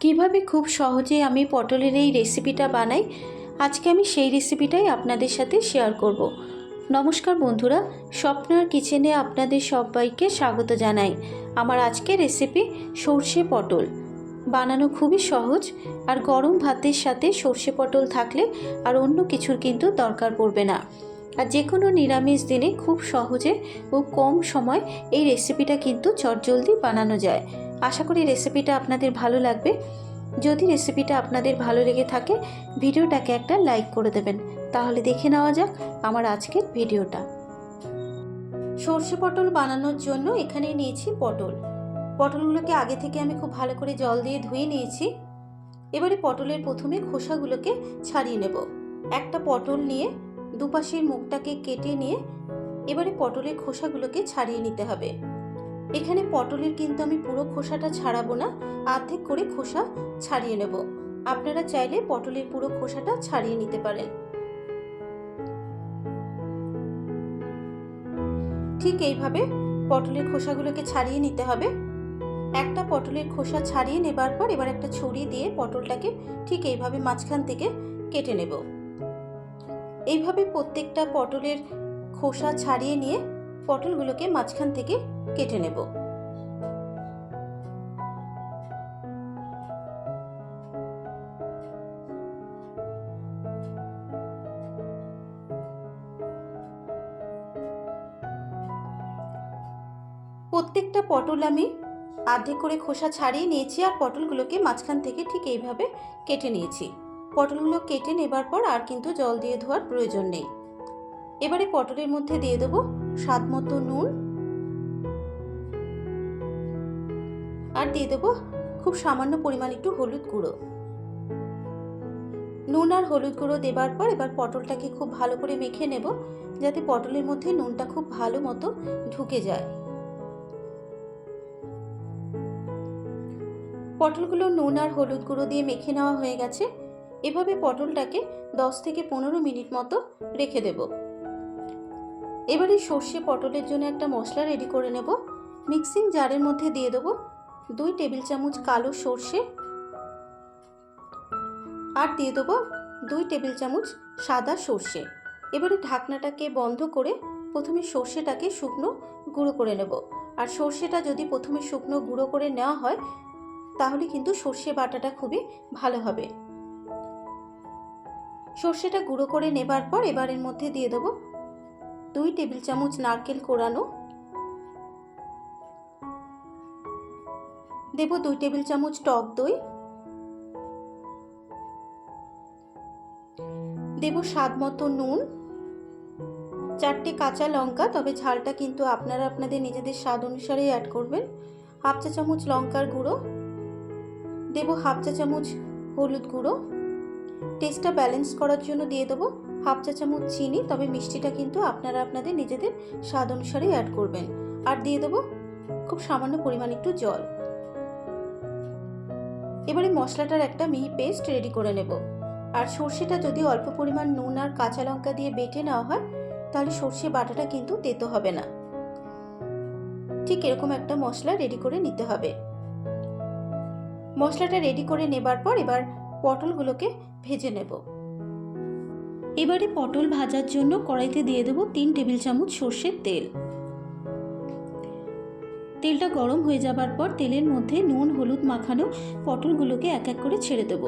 কীভাবে খুব সহজে আমি পটলের এই রেসিপিটা বানাই? আজকে আমি সেই রেসিপিটাই আপনাদের সাথে শেয়ার করব। নমস্কার বন্ধুরা, স্বপ্নার কিচেনে আপনাদের সবাইকে স্বাগত জানাই। আমার আজকে রেসিপি সর্ষে পটল। বানানো খুবই সহজ আর গরম ভাতের সাথে সর্ষে পটল থাকলে আর অন্য কিছুর কিন্তু দরকার পড়বে না। আর যে কোনো নিরামিষ দিনে খুব সহজে ও কম সময় এই রেসিপিটা কিন্তু চটজলদি বানানো যায়। আশা করি রেসিপিটা আপনাদের ভালো লাগবে। যদি রেসিপিটা আপনাদের ভালো লেগে থাকে, ভিডিওটাকে একটা লাইক করে দেবেন। তাহলে দেখে নেওয়া যাক আমার আজকের ভিডিওটা। সর্ষে পটল বানানোর জন্য এখানে নিয়েছি পটল। পটলগুলোকে আগে থেকে আমি খুব ভালো করে জল দিয়ে ধুয়ে নিয়েছি। এবারে পটলের প্রথমে খোসাগুলোকে ছাড়িয়ে নেব। একটা পটল নিয়ে দুপাশের মুখটাকে কেটে নিয়ে এবারে পটলের খোসাগুলোকে ছাড়িয়ে নিতে হবে। এখানে পটলের কিন্তু আমি পুরো খোসাটা ছাড়াবো না অর্ধেক করে খোসা ছাড়িয়ে নেব। আপনারা চাইলে পটলের পুরো খোসাটা ছাড়িয়ে নিতে পারেন। ঠিক এইভাবে পটলের খোসাগুলোকে ছাড়িয়ে নিতে হবে। একটা পটলের খোসা ছাড়িয়ে নেবার পর এবার একটা ছুরি দিয়ে পটলটাকে ঠিক এইভাবে মাঝখান থেকে কেটে নেব। এইভাবে প্রত্যেকটা পটলের খোসা ছাড়িয়ে নিয়ে পটলগুলোকে মাঝখান থেকে কেটে নেব। প্রত্যেকটা পটল আমি আর্ধেক করে খোসা ছাড়িয়ে নিয়েছি আর পটলগুলোকে মাঝখান থেকে ঠিক এইভাবে কেটে নিয়েছি। পটলগুলো কেটে নেবার পর আর কিন্তু জল দিয়ে ধোয়ার প্রয়োজন নেই। এবারে পটলের মধ্যে দিয়ে দেবো স্বাদ মতো নুন। আর দিয়ে দেবো খুব সামান্য পরিমাণ একটু হলুদ গুঁড়ো। নুন আর হলুদ গুঁড়ো দেবার পর এবার পটলটাকে খুব ভালো করে মেখে নেব, যাতে পটলের মধ্যে নুনটা খুব ভালো মতো ঢুকে যায়। পটলগুলো নুন আর হলুদ গুঁড়ো দিয়ে মেখে নেওয়া হয়ে গেছে। এভাবে পটলটাকে দশ থেকে পনেরো মিনিট মতো রেখে দেব। এবারে সর্ষে পটলের জন্য একটা মশলা রেডি করে নেব। মিক্সিং জারের মধ্যে দিয়ে দেবো দুই টেবিল চামচ কালো সর্ষে আর দিয়ে দেবো দুই টেবিল চামচ সাদা সর্ষে। এবারে ঢাকনাটাকে বন্ধ করে প্রথমে সর্ষেটাকে শুকনো গুঁড়ো করে নেব। আর সর্ষেটা যদি প্রথমে শুকনো গুঁড়ো করে নেওয়া হয়, তাহলে কিন্তু সর্ষে বাটাটা খুবই ভালো হবে। সর্ষেটা গুঁড়ো করে নেবার পর এবারের মধ্যে দিয়ে দেবো দুই টেবিল চামচ নারকেল কোরানো। দেব দুই টেবিল চামচ টক দই। দেব স্বাদ মতো নুন। চারটে কাঁচা লঙ্কা, তবে ঝালটা কিন্তু আপনারা আপনাদের নিজেদের স্বাদ অনুসারে অ্যাড করবেন। হাফ চা চামচ লঙ্কার গুঁড়ো। দেব হাফ চা চামচ হলুদ গুঁড়ো। টেস্টটা ব্যালেন্স করার জন্য দিয়ে দেবো। হাফ চা চামচ চিনি, তবে মিষ্টিটা কিন্তু আপনারা আপনাদের নিজেদের স্বাদ অনুসারেই অ্যাড করবেন। আর দিয়ে দেবো খুব সামান্য পরিমাণ একটু জল। এবারে মশলাটার একটা মিহি পেস্ট রেডি করে নেব। আর সর্ষেটা যদি অল্প পরিমাণ নুন আর কাঁচা লঙ্কা দিয়ে বেটে নেওয়া হয়, তাহলে সর্ষে বাটাটা কিন্তু তেতো হবে না। ঠিক এরকম একটা মশলা রেডি করে নিতে হবে। মশলাটা রেডি করে নেবার পর এবার পটলগুলোকে ভেজে নেব। এবারে পটল ভাজার জন্য কড়াইতে দিয়ে দেবো তিন টেবিল চামচ সর্ষের তেল। তেলটা গরম হয়ে যাবার পর তেলের মধ্যে নুন, হলুদ মাখানো পটলগুলোকে এক এক করে ছেড়ে দেব।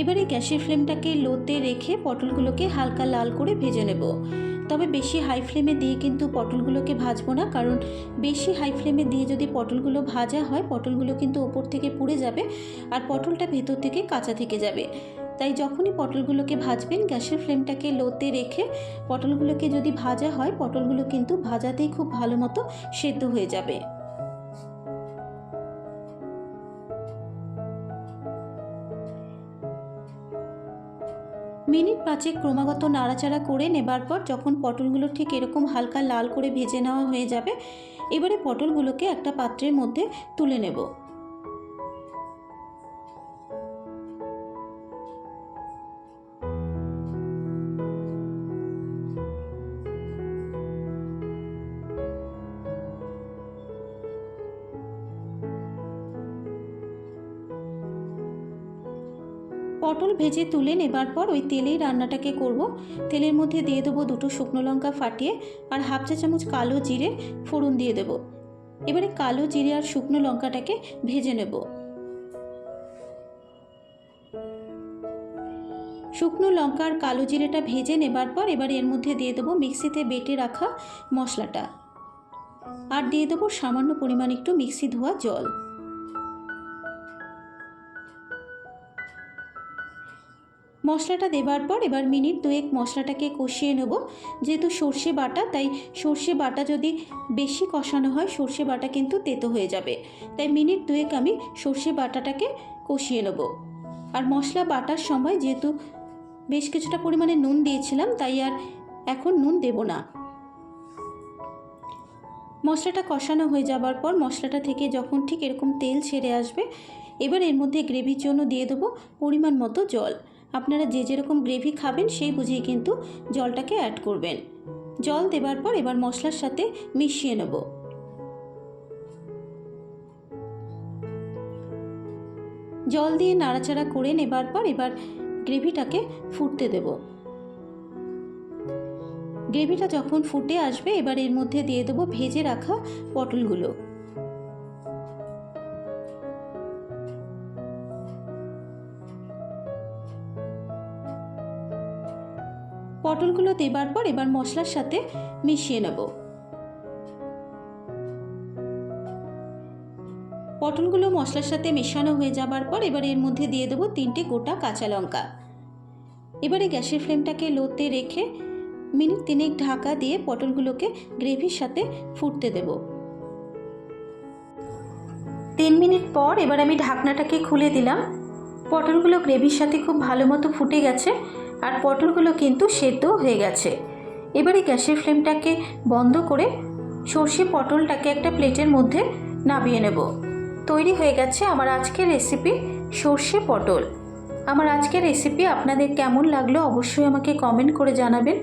এবারে গ্যাসের ফ্লেমটাকে লোতে রেখে পটলগুলোকে হালকা লাল করে ভেজে নেব। তবে বেশি হাই ফ্লেমে দিয়ে কিন্তু পটলগুলোকে ভাজবো না, কারণ বেশি হাই ফ্লেমে দিয়ে যদি পটলগুলো ভাজা হয়, পটলগুলো কিন্তু ওপর থেকে পুড়ে যাবে আর পটলটা ভেতর থেকে কাঁচা থেকে যাবে। তাই যখনই পটলগুলোকে ভাজবেন, গ্যাসের ফ্লেমটাকে লোতে রেখে পটলগুলোকে যদি ভাজা হয়, পটলগুলো কিন্তু ভাজাতেই খুব ভালো মতো সেদ্ধ হয়ে যাবে। মিনিট পাঁচেক ক্রমাগত নাড়াচাড়া করে নেবার পর যখন পটলগুলো ঠিক এরকম হালকা লাল করে ভেজে নেওয়া হয়ে যাবে, এবারে পটলগুলোকে একটা পাত্রের মধ্যে তুলে নেব। পটল ভেজে তুলে নেবার পর ওই তেলেই রান্নাটাকে করব। তেলের মধ্যে দিয়ে দেবো দুটো শুকনো লঙ্কা ফাটিয়ে আর হাফ চা চামচ কালো জিরে ফোড়ন দিয়ে দেবো। এবারে কালো জিরে আর শুকনো লঙ্কাটাকে ভেজে নেব। শুকনো লঙ্কা আর কালো জিরেটা ভেজে নেবার পর এবার এর মধ্যে দিয়ে দেবো মিক্সিতে বেটে রাখা মশলাটা। আর দিয়ে দেবো সামান্য পরিমাণ একটু মিক্সি ধোয়া জল। মশলাটা দেবার পর এবার মিনিট দুয়েক মশলাটাকে কষিয়ে নেব। যেহেতু সর্ষে বাটা, তাই সর্ষে বাটা যদি বেশি কষানো হয়, সর্ষে বাটা কিন্তু তেতো হয়ে যাবে। তাই মিনিট দুয়েক আমি সর্ষে বাটাটাকে কষিয়ে নেব। আর মশলা বাটার সময় যেহেতু বেশ কিছুটা পরিমাণে নুন দিয়েছিলাম, তাই আর এখন নুন দেব না। মশলাটা কষানো হয়ে যাবার পর মশলাটা থেকে যখন ঠিক এরকম তেল ছেড়ে আসবে, এবার এর মধ্যে গ্রেভির জন্য দিয়ে দেবো পরিমাণ মতো জল। আপনারা যে যেরকম গ্রেভি খাবেন, সেই বুঝেই কিন্তু জলটাকে অ্যাড করবেন। জল দেবার পর এবার মশলার সাথে মিশিয়ে নেব। জল দিয়ে নাড়াচাড়া করে নেবার পর এবার গ্রেভিটাকে ফুটতে দেব। গ্রেভিটা যখন ফুটে আসবে, এবার এর মধ্যে দিয়ে দেবো ভেজে রাখা পটলগুলো। পটলগুলো দেবার পর এবার মশলার সাথে মিশিয়ে নেব। পটলগুলো মশলার সাথে মেশানো হয়ে যাবার পর এবার এর মধ্যে দিয়ে দেবো তিনটে গোটা কাঁচা লঙ্কা। এবারে গ্যাসের ফ্লেমটাকে লোতে রেখে মিনিট তিনেক ঢাকা দিয়ে পটলগুলোকে গ্রেভির সাথে ফুটতে দেব। তিন মিনিট পর এবার আমি ঢাকনাটাকে খুলে দিলাম। পটলগুলো গ্রেভির সাথে খুব ভালো মতো ফুটে গেছে। আর পটলগুলো কিন্তু সেদ্ধ হয়ে গেছে। এবারে গ্যাসের ফ্লেমটাকে বন্ধ করে সর্ষে পটলটাকে একটা প্লেটের মধ্যে নামিয়ে নেব। তৈরি হয়ে গেছে আমার আজকের রেসিপি সর্ষে পটল। আমার আজকের রেসিপি আপনাদের কেমন লাগল অবশ্যই আমাকে কমেন্ট করে জানাবেন।